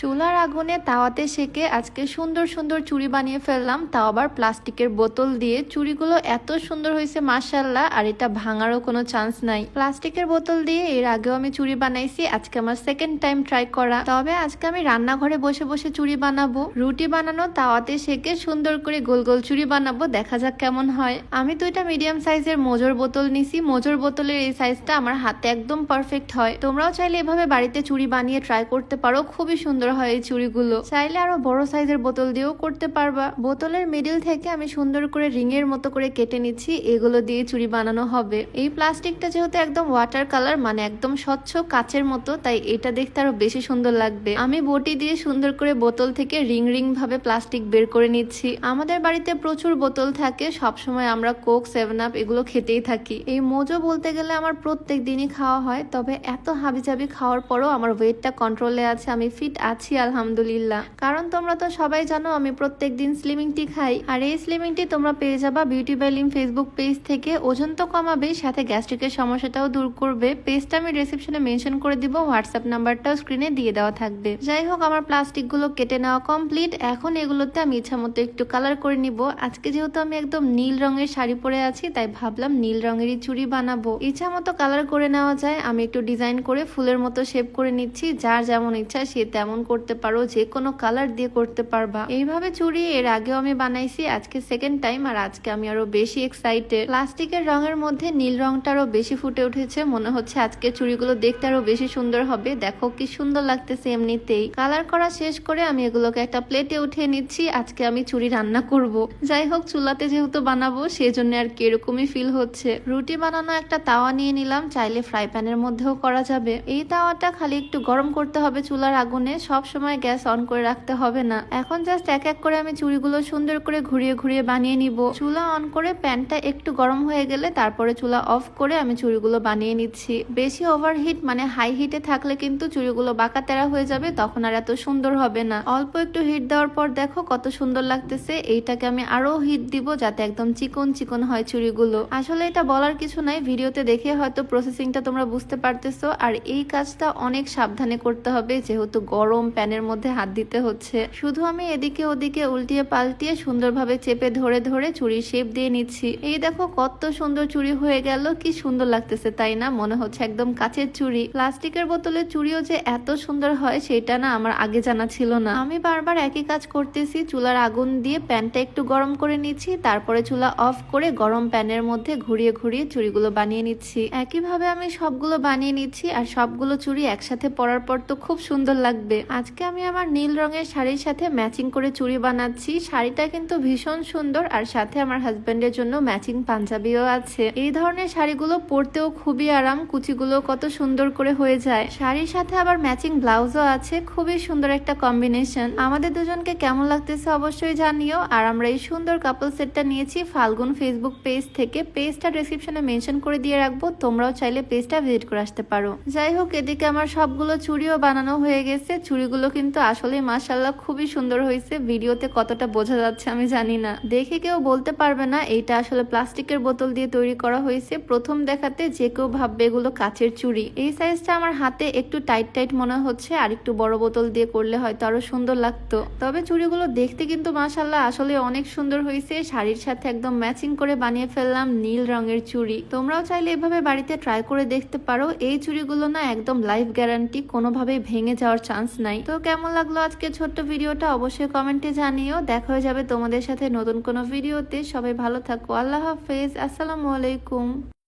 চুলার আগুনে তাওয়াতে সেকে আজকে সুন্দর সুন্দর চুড়ি বানিয়ে ফেললাম। তাও আবার প্লাস্টিকের বোতল দিয়ে। চুড়িগুলো এত সুন্দর হয়েছে মার্শাল্লাহ আর এটা ভাঙারও কোনো চান্স নাই। প্লাস্টিকের বোতল দিয়ে এর আগেও আমি চুড়ি বানাইছি, আজকে আমার সেকেন্ড টাইম ট্রাই করা। তবে আজকে আমি রান্নাঘরে বসে বসে চুড়ি বানাবো। রুটি বানানো, তাওয়াতে সেকে সুন্দর করে গোল গোল চুড়ি বানাবো, দেখা যাক কেমন হয়। আমি দুইটা মিডিয়াম সাইজের মোজোর বোতল নিছি। মোজোর বোতলের এই সাইজটা আমার হাতে একদম পারফেক্ট হয়। তোমরাও চাইলে এভাবে বাড়িতে চুড়ি বানিয়ে ট্রাই করতে পারো। খুবই সুন্দর হয় এই চুড়িগুলো। চাইলে আরও বড় সাইজের বোতল দিয়েও করতে পারবা। বোতলের মিডিল থেকে আমি সুন্দর করে রিং এর মতো করে কেটে নিচ্ছি। এগুলো দিয়ে চুড়ি বানানো হবে। এই প্লাস্টিকটা যেহেতু একদম ওয়াটার কালার মানে একদম স্বচ্ছ কাচের মতো, তাই এটা দেখতে আরও বেশি সুন্দর লাগবে। আমি বটি দিয়ে সুন্দর করে বোতল থেকে রিং রিং ভাবে প্লাস্টিক বের করে নিচ্ছি। আমাদের বাড়িতে প্রচুর বোতল থাকে। সবসময় আমরা কোক সেভেন আপ এগুলো খেতেই থাকি। এই মোজো বলতে গেলে আমার প্রত্যেক দিনই খাওয়া হয়, তবে এত হাবিজাবি খাওয়ার পরও আমার ওয়েটটা কন্ট্রোলে আছে, আমি ফিট আছি। আলহামদুলিল্লাহ। কারণ তোমরা তো সবাই জানো, আমি প্রত্যেক দিন স্লিমিং টি খাই। আর এই স্লিমিং টি তোমরা পেয়ে যাবা বিউটি বাইলিং ফেসবুক পেজ থেকে। ওজন তো কমাবে সাথে গ্যাস্ট্রিকের সমস্যাটাও দূর করবে। পেজটা আমি রিসেপশনে মেনশন করে দিব হোয়াটসঅ্যাপ নাম্বারটাও স্ক্রিনে দিয়ে দেওয়া থাকবে। যাই হোক, আমার প্লাস্টিকগুলো কেটে নেওয়া কমপ্লিট এখন এগুলোতে আমি ইচ্ছা মতো একটু কালার করে নিব। আজকে যেহেতু আমি একদম নীল রঙের শাড়ি পরে আছি, তাই ভাবলাম নীল রঙেরই চুড়ি বানাবো। ইচ্ছা মতো কালার করে নেওয়া যায়, আমি একটু ডিজাইন করে ফুলের মতো শেপ করে নিচ্ছি। যার যেমন ইচ্ছা সে তেমন করতে পারো, যে কোনো কালার দিয়ে করতে পারবা। এইভাবে চুড়ি এর আগেও আমি বানাইছি, আজকে সেকেন্ড টাইম আর আজকে আমি আরও বেশি এক্সাইটেড প্লাস্টিকের রঙের মধ্যে নীল রংটা আরও বেশি ফুটে উঠেছে, মনে হচ্ছে আজকে চুড়িগুলো দেখতে আরও বেশি সুন্দর হবে। দেখো কি সুন্দর লাগতেছে এমনিতেই। কালার করা শেষ করে আমি এগুলোকে একটা প্লেটে উঠিয়ে নিচ্ছি, আজকে আমি চুড়ি রান্না করব। যাই হোক, চুলাতে যেহেতু বানাবো, সেজন্য আর কি এরকমই ফিল হচ্ছে। রুটি বানানো একটা তাওয়া নিয়ে নিলাম, চাইলে ফ্রাই প্যানের মধ্যেও করা যাবে। এই তাওয়াটা খালি একটু গরম করতে হবে চুলার আগুনে সব সময় গ্যাস অন করে রাখতে হবে না। এখন জাস্ট এক এক করে আমি চুড়িগুলো সুন্দর করে ঘুরিয়ে ঘুরিয়ে বানিয়ে নিব। চুলা অন করে প্যানটা একটু গরম হয়ে গেলে তারপরে চুলা অফ করে আমি চুড়িগুলো বানিয়ে নিচ্ছি। বেশি ওভারহিট মানে হাই হিটে থাকলে কিন্তু চুড়িগুলো বাঁকা তেরা হয়ে যাবে, তখন আর এত সুন্দর হবে না। অল্প একটু হিট দেওয়ার পর দেখো কত সুন্দর লাগতেছে। এইটাকে আমি আরও হিট দিব যাতে একদম চিকন চিকন হয় চুড়িগুলো। আসলে এটা বলার কিছু নাই, ভিডিওতে দেখে হয়তো প্রসেসিংটা তোমরা বুঝতে পারতেছো। আর এই কাজটা অনেক সাবধানে করতে হবে, যেহেতু গরম প্যানের মধ্যে হাত দিতে হচ্ছে। শুধু আমি এদিকে ওদিকে উল্টিয়ে পাল্টিয়ে সুন্দরভাবে চেপে ধরে ধরে চুড়ি শেপ দিয়ে নিচ্ছি। এই দেখো কত সুন্দর চুড়ি হয়ে গেল, কি সুন্দর লাগতেছে, তাই না? মনে হচ্ছে একদম কাচের চুড়ি। প্লাস্টিকের বোতলের চুড়িও যে এত সুন্দর হয়, সেটা না আমার আগে জানা ছিল না। আমি বারবার একই কাজ করতেছি, চুলার আগুন দিয়ে প্যানটা একটু গরম করে নিচ্ছি, তারপরে চুলা অফ করে গরম প্যানের মধ্যে ঘুরিয়ে ঘুরিয়ে চুড়িগুলো বানিয়ে নিচ্ছি। একইভাবে আমি সবগুলো বানিয়ে নিচ্ছি, আর সবগুলো চুড়ি একসাথে পরার পর তো খুব সুন্দর লাগবে। আজকে আমি আমার নীল রঙের শাড়ির সাথে ম্যাচিং করে চুড়ি বানাচ্ছি। শাড়িটা কিন্তু ভীষণ সুন্দর আর সাথে আমার হাজবেন্ডের জন্য ম্যাচিং পাঞ্জাবিও আছে। এই ধরনের শাড়িগুলো পরতেও খুবই আরাম, কুচিগুলো কত সুন্দর করে হয়ে যায়। শাড়ির সাথে আবার ম্যাচিং ব্লাউজও আছে, খুবই সুন্দর একটা কম্বিনেশন। আমাদের দুজনকে কেমন লাগতেছে অবশ্যই জানিও। আর আমরা এই সুন্দর কাপল সেটটা নিয়েছি, ফাল্গুন ফেসবুক পেজ থেকে। পেজটা ডিসক্রিপশনে মেনশন করে দিয়ে রাখব। তোমরাও চাইলে পেজটা ভিজিট করে আসতে পারো। যাই হোক, এদিকে আমার সবগুলো চুড়িও বানানো হয়ে গেছে। চুড়িগুলো কিন্তু আসলে মাসাল্লাহ খুবই সুন্দর হয়েছে। ভিডিওতে কতটা বোঝা যাচ্ছে আমি জানি না। দেখে কেউ বলতে পারবে না, এইটা আসলে প্লাস্টিকের বোতল দিয়ে তৈরি করা হয়েছে। প্রথম দেখাতে যে কেউ ভাববে এগুলো কাচের চুড়ি এই সাইজটা আমার হাতে একটু টাইট টাইট মনে হচ্ছে, আর একটু বড় বোতল দিয়ে করলে হয়তো আরও সুন্দর লাগতো। তবে চুড়িগুলো দেখতে কিন্তু মাসাল্লাহ আসলে অনেক সুন্দর হয়েছে। শাড়ির সাথে একদম ম্যাচিং করে বানিয়ে ফেললাম নীল রঙের চুড়ি তোমরাও চাইলে এভাবে বাড়িতে ট্রাই করে দেখতে পারো। এই চুড়িগুলো না একদম লাইফ গ্যারান্টি, কোনোভাবেই ভেঙে যাওয়ার চান্স নাই তো কেমন লাগল আজকে ছোট্ট ভিডিওটা? অবশ্যই কমেন্টে জানিও। দেখা হয়ে যাবে তোমাদের সাথে নতুন কোনো ভিডিওতে। সবাই ভালো থাকো। আল্লাহ হাফেজ। আসসালামু আলাইকুম।